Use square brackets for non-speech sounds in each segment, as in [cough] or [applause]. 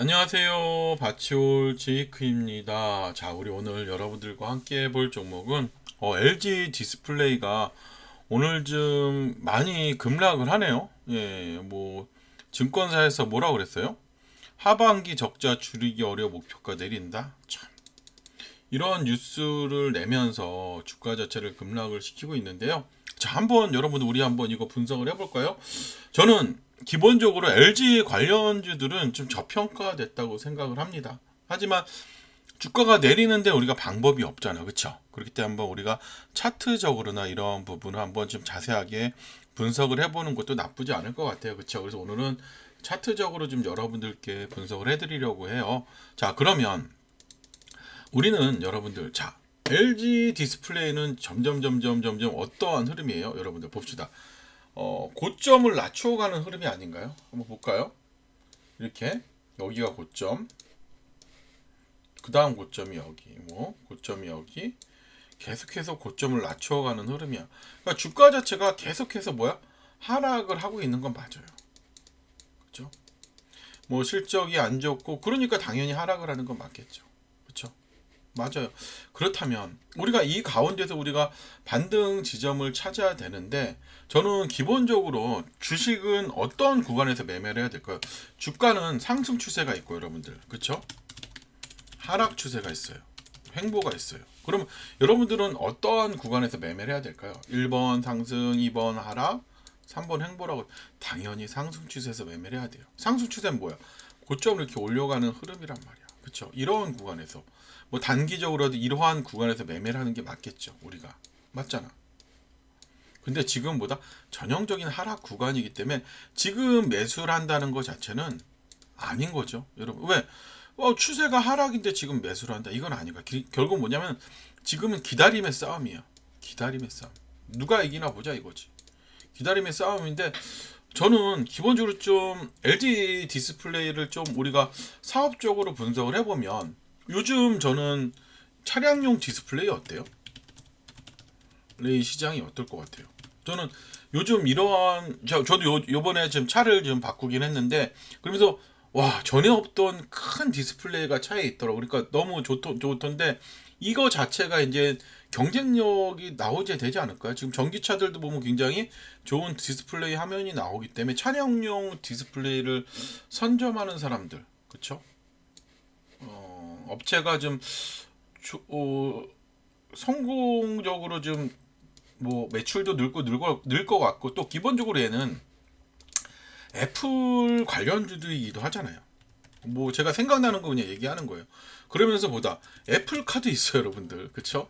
안녕하세요. 바치올 제이크입니다. 자, 우리 오늘 여러분들과 함께 볼 종목은 어, LG 디스플레이가 오늘 좀 많이 급락을 하네요. 예, 뭐 증권사에서 뭐라 그랬어요? 하반기 적자 줄이기 어려 목표가 내린다. 참. 이런 뉴스를 내면서 주가 자체를 급락을 시키고 있는데요. 자, 한번 여러분 우리 한번 이거 분석을 해볼까요? 저는 기본적으로 LG 관련주들은 좀 저평가됐다고 생각을 합니다. 하지만 주가가 내리는데 우리가 방법이 없잖아, 그렇죠? 그렇기 때문에 한번 우리가 차트적으로나 이런 부분을 한번 좀 자세하게 분석을 해보는 것도 나쁘지 않을 것 같아요, 그렇죠? 그래서 오늘은 차트적으로 좀 여러분들께 분석을 해드리려고 해요. 자, 그러면 우리는 여러분들 자 LG 디스플레이는 점점 점점 점점 어떠한 흐름이에요? 여러분들 봅시다. 어, 고점을 낮춰가는 흐름이 아닌가요? 한번 볼까요? 이렇게 여기가 고점, 그 다음 고점이 여기, 뭐 고점이 여기, 계속해서 고점을 낮춰가는 흐름이야. 그러니까 주가 자체가 계속해서 뭐야 하락을 하고 있는 건 맞아요. 그렇죠? 뭐 실적이 안 좋고 그러니까 당연히 하락을 하는 건 맞겠죠. 맞아요. 그렇다면 우리가 이 가운데서 우리가 반등 지점을 찾아야 되는데 저는 기본적으로 주식은 어떤 구간에서 매매를 해야 될까요? 주가는 상승 추세가 있고 여러분들 그렇죠? 하락 추세가 있어요. 횡보가 있어요. 그럼 여러분들은 어떠한 구간에서 매매를 해야 될까요? 1번 상승, 2번 하락, 3번 횡보라고 당연히 상승 추세에서 매매를 해야 돼요. 상승 추세는 뭐야? 고점을 이렇게 올려가는 흐름이란 말이야. 그렇죠? 이런 구간에서 뭐 단기적으로도 이러한 구간에서 매매를 하는 게 맞겠죠. 우리가 맞잖아. 근데 지금 보다 전형적인 하락 구간이기 때문에 지금 매수를 한다는 것 자체는 아닌 거죠. 여러분 왜? 어, 추세가 하락인데 지금 매수를 한다. 이건 아니가. 결국 뭐냐면 지금은 기다림의 싸움이야. 기다림의 싸움. 누가 이기나 보자 이거지. 기다림의 싸움인데 저는 기본적으로 좀 LG 디스플레이를 좀 우리가 사업적으로 분석을 해보면 요즘 저는 차량용 디스플레이 어때요? 레이 시장이 어떨 것 같아요? 저는 요즘 이러한 저, 저도 요, 요번에 지금 차를 좀 바꾸긴 했는데 그러면서 와 전에 없던 큰 디스플레이가 차에 있더라고 그러니까 너무 좋더, 좋던데 이거 자체가 이제 경쟁력이 나오지 되지 않을까요? 지금 전기차들도 보면 굉장히 좋은 디스플레이 화면이 나오기 때문에 차량용 디스플레이를 선점하는 사람들? 어, 업체가 좀 조, 어, 성공적으로 좀 뭐 매출도 늘고 늘고 늘 것 같고 또 기본적으로 얘는 애플 관련주들이기도 하잖아요. 뭐 제가 생각나는 거 그냥 얘기하는 거예요. 그러면서 보다 애플 카드 있어요, 여러분들. 그쵸?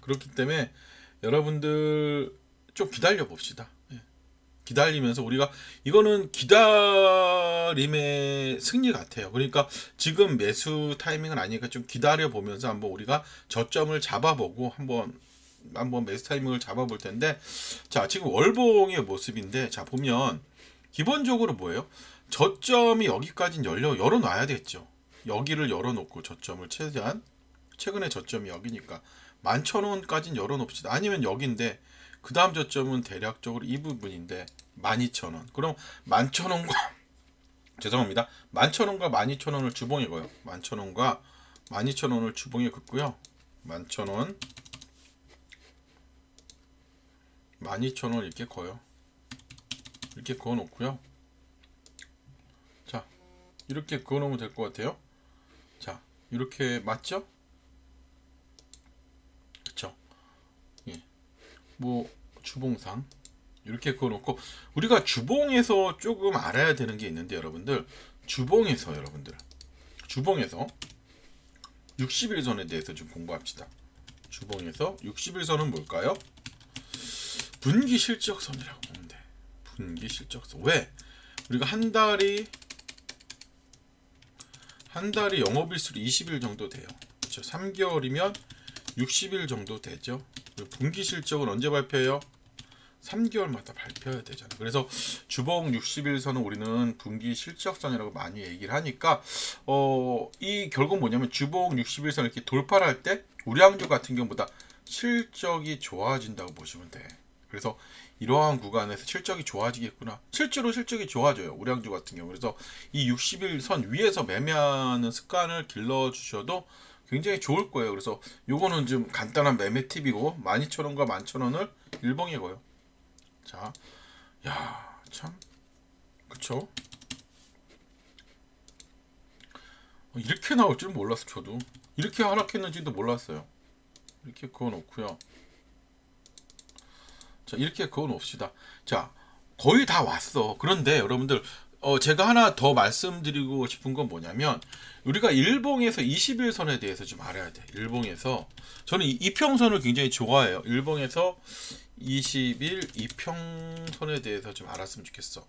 그렇기 때문에 여러분들 좀 기다려 봅시다. 예. 기다리면서 우리가 이거는 기다림의 승리 같아요. 그러니까 지금 매수 타이밍은 아니니까 좀 기다려 보면서 한번 우리가 저점을 잡아보고 한번 한번 매수 타이밍을 잡아볼 텐데 자 지금 월봉의 모습인데 자 보면 기본적으로 뭐예요? 저점이 여기까지 열려 열어놔야 되겠죠. 여기를 열어놓고 저점을 최대한 최근에 저점이 여기니까 11,000원까지는 열어놓읍시다. 아니면 여기인데 그 다음 저점은 대략적으로 이 부분인데 12,000원. 그럼 11,000원과 [laughs] 죄송합니다. 11,000원과 12,000원을 주봉에 거요. 11,000원과 12,000원을 주봉에 긋고요. 11,000원 12,000원 이렇게 거요. 이렇게 그어 놓고요. 자, 이렇게 그어 놓으면 될 것 같아요. 자, 이렇게 맞죠? 그쵸? 예. 뭐, 주봉상. 이렇게 그어 놓고, 우리가 주봉에서 조금 알아야 되는 게 있는데, 여러분들. 주봉에서, 여러분들. 주봉에서 60일선에 대해서 좀 공부합시다. 주봉에서 60일선은 뭘까요? 분기 실적선이라고 보면 돼. 분기 실적선. 왜? 우리가 한 달이 한 달이 영업일수로 20일 정도 돼요. 그렇죠? 3개월이면 60일 정도 되죠. 분기 실적은 언제 발표해요? 3개월마다 발표해야 되잖아. 그래서 주봉 60일선은 우리는 분기 실적선이라고 많이 얘기를 하니까 어, 이 결국 뭐냐면 주봉 60일선 이렇게 돌파를 할 때 우량주 같은 경우보다 실적이 좋아진다고 보시면 돼. 그래서 이러한 구간에서 실적이 좋아지겠구나. 실제로 실적이 좋아져요. 우량주 같은 경우. 그래서 이 60일선 위에서 매매하는 습관을 길러 주셔도 굉장히 좋을 거예요. 그래서 요거는 좀 간단한 매매 팁이고 12,000원과 11,000원을 일봉에 거요. 자, 야, 참, 그쵸? 어, 이렇게 나올 줄 몰랐어, 저도. 이렇게 하락했는지도 몰랐어요. 이렇게 그어 놓고요. 자, 이렇게 그어 놓읍시다. 자, 거의 다 왔어. 그런데 여러분들, 어, 제가 하나 더 말씀드리고 싶은 건 뭐냐면, 우리가 일봉에서 21선에 대해서 좀 알아야 돼. 일봉에서. 저는 이 이평선을 굉장히 좋아해요. 일봉에서 20일 이평선에 대해서 좀 알았으면 좋겠어.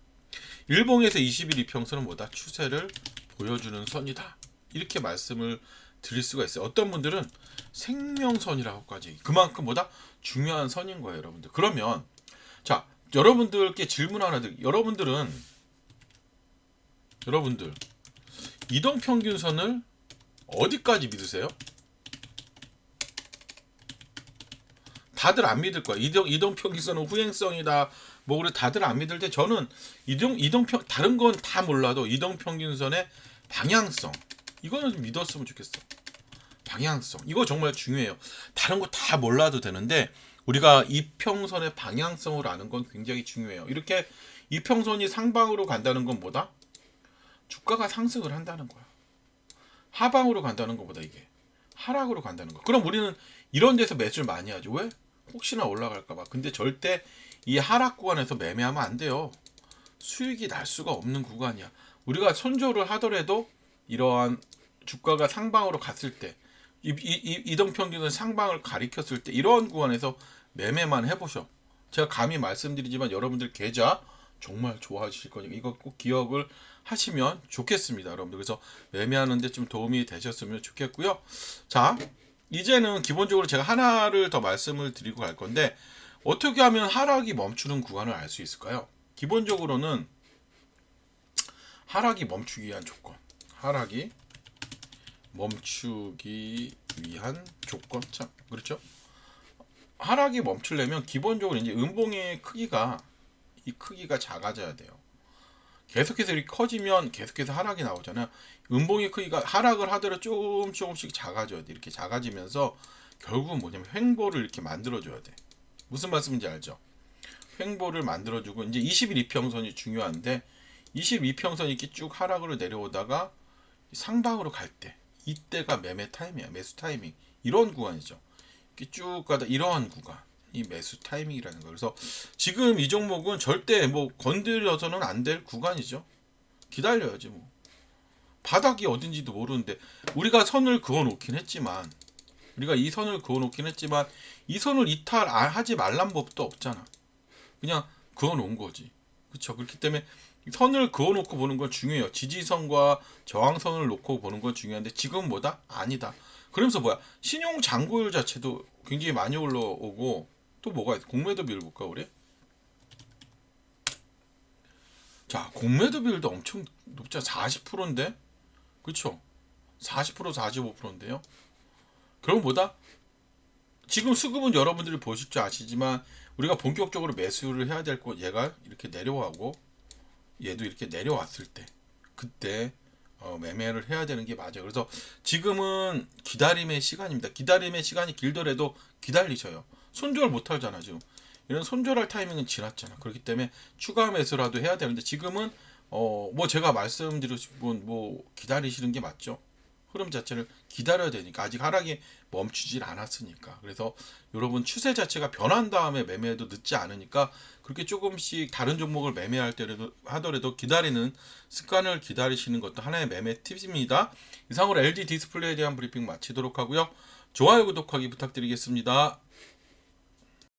일봉에서 20일 이평선은 뭐다? 추세를 보여주는 선이다. 이렇게 말씀을 드릴 수가 있어요. 어떤 분들은 생명선이라고까지 그만큼 뭐다 중요한 선인 거예요, 여러분들. 그러면 자 여러분들께 질문 하나 드릴. 여러분들은 여러분들 이동 평균선을 어디까지 믿으세요? 다들 안 믿을 거야. 이동 이동 평균선은 후행성이다. 뭐 그래 다들 안 믿을 때 저는 이동 이동 평 다른 건 다 몰라도 이동 평균선의 방향성 이거는 좀 믿었으면 좋겠어. 방향성 이거 정말 중요해요. 다른 거 다 몰라도 되는데 우리가 이평선의 방향성을 아는 건 굉장히 중요해요. 이렇게 이평선이 상방으로 간다는 건 뭐다? 주가가 상승을 한다는 거야. 하방으로 간다는 것보다 이게 하락으로 간다는 거. 그럼 우리는 이런 데서 매수를 많이 하죠. 왜? 혹시나 올라갈까 봐. 근데 절대 이 하락 구간에서 매매하면 안 돼요. 수익이 날 수가 없는 구간이야. 우리가 손절을 하더라도 이러한 주가가 상방으로 갔을 때 이, 이, 이, 이동평균은 상방을 가리켰을 때 이러한 구간에서 매매만 해보셔. 제가 감히 말씀드리지만 여러분들 계좌 정말 좋아하실 거니까 이거 꼭 기억을 하시면 좋겠습니다, 여러분들. 그래서 매매하는데 좀 도움이 되셨으면 좋겠고요. 자, 이제는 기본적으로 제가 하나를 더 말씀을 드리고 갈 건데 어떻게 하면 하락이 멈추는 구간을 알 수 있을까요? 기본적으로는 하락이 멈추기 위한 조건. 하락이 멈추기 위한 조건. 참, 그렇죠? 하락이 멈추려면 기본적으로 이제 음봉의 크기가 이 크기가 작아져야 돼요. 계속해서 이렇게 커지면 계속해서 하락이 나오잖아요. 음봉의 크기가 하락을 하더라도 조금 조금씩 작아져야 돼. 이렇게 작아지면서 결국은 뭐냐면 횡보를 이렇게 만들어줘야 돼. 무슨 말씀인지 알죠? 횡보를 만들어주고 이제 21 이평선이 중요한데 22평선이 이렇게 쭉 하락으로 내려오다가 상방으로 갈 때 이때가 매매 타임이야. 매수 타이밍. 이런 구간이죠. 이렇게 쭉 가다 이러한 구간. 이 매수 타이밍이라는 거. 그래서 지금 이 종목은 절대 뭐 건드려서는 안 될 구간이죠. 기다려야지 뭐. 바닥이 어딘지도 모르는데 우리가 선을 그어 놓긴 했지만 우리가 이 선을 그어 놓긴 했지만 이 선을 이탈하지 말란 법도 없잖아. 그냥 그어 놓은 거지. 그렇죠. 그렇기 때문에 선을 그어 놓고 보는 건 중요해요. 지지선과 저항선을 놓고 보는 건 중요한데 지금 뭐다? 아니다. 그러면서 뭐야? 신용 잔고율 자체도 굉장히 많이 올라오고 또 뭐가 있어? 공매도 비율 볼까 우리? 자, 공매도 비율도 엄청 높잖아. 40%인데. 그렇죠? 40% 45%인데요. 그럼 뭐다? 지금 수급은 여러분들이 보실 줄 아시지만 우리가 본격적으로 매수를 해야 될 거 얘가 이렇게 내려가고 얘도 이렇게 내려왔을 때 그때 어, 매매를 해야 되는 게 맞아요. 그래서 지금은 기다림의 시간입니다. 기다림의 시간이 길더라도 기다리셔요. 손절 못 하잖아 지금. 이런 손절할 타이밍은 지났잖아. 그렇기 때문에 추가 매수라도 해야 되는데 지금은 어 뭐 제가 말씀드리고 싶은 뭐 기다리시는 게 맞죠. 흐름 자체를 기다려야 되니까 아직 하락이 멈추질 않았으니까 그래서 여러분 추세 자체가 변한 다음에 매매해도 늦지 않으니까 그렇게 조금씩 다른 종목을 매매할 때라도 하더라도 기다리는 습관을 기다리시는 것도 하나의 매매 팁입니다. 이상으로 LG 디스플레이에 대한 브리핑 마치도록 하고요. 좋아요 구독하기 부탁드리겠습니다.